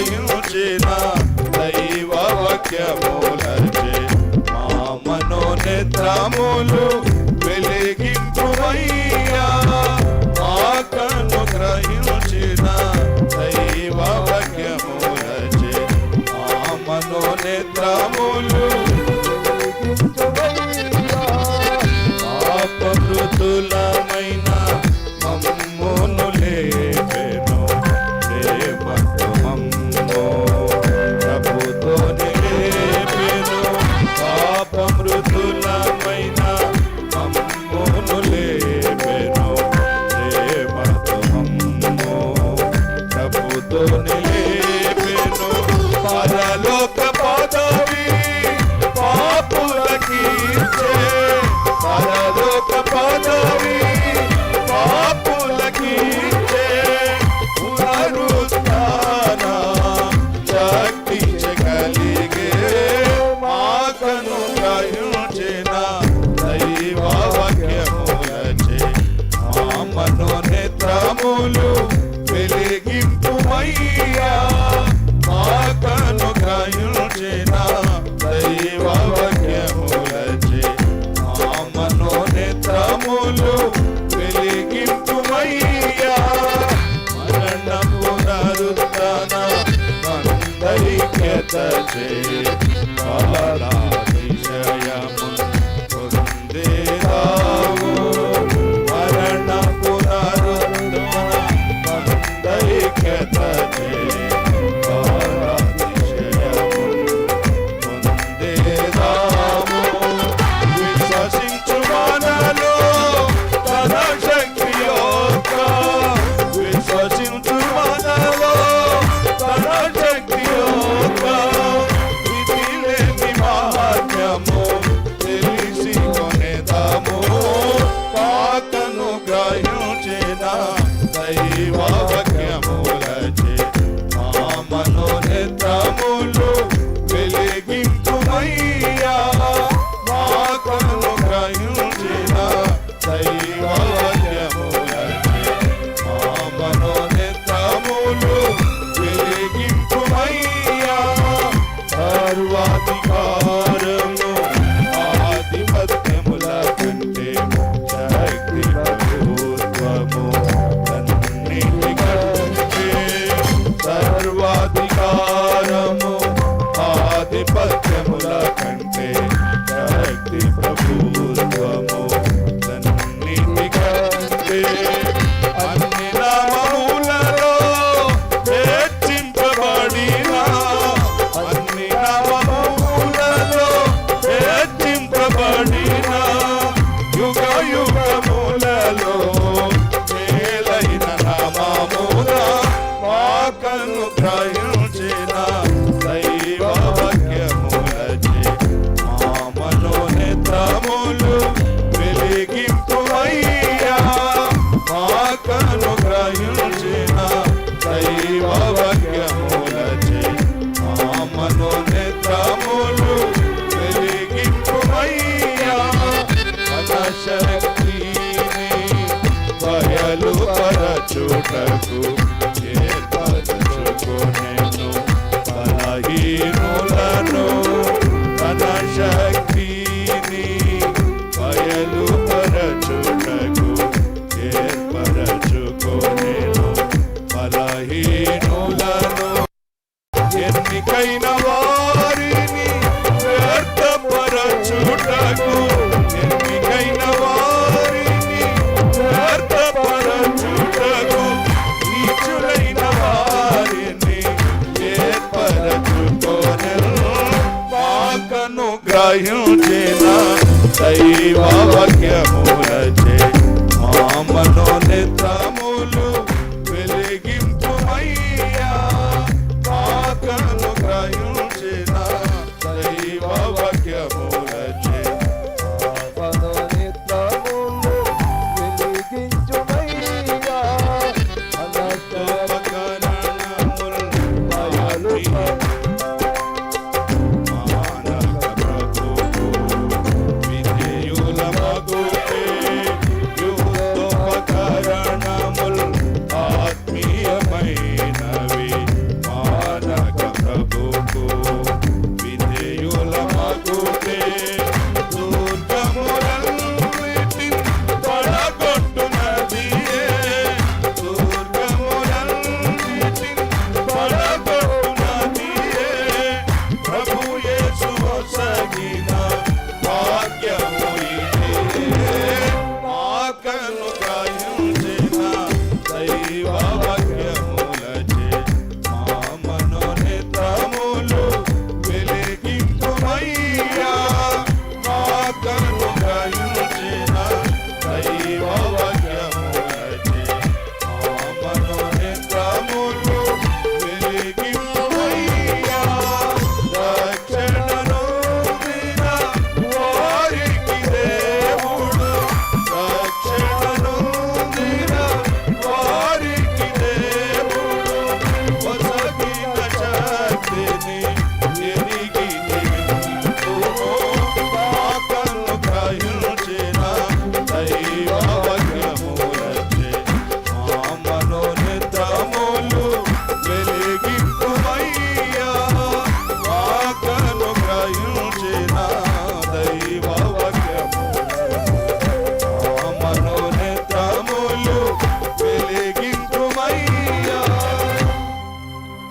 గాయించిన దైవ వాక్యములచే మా మనోనేత్రములు వెలిగింపుమయ్యా. మా కన్ను గ్రహించిన దైవ వాక్యములచే మా మనోనేత్రములు say చేత దైవాక గ్రహించిన దైవ వాక్యములచే మా మనోనితములు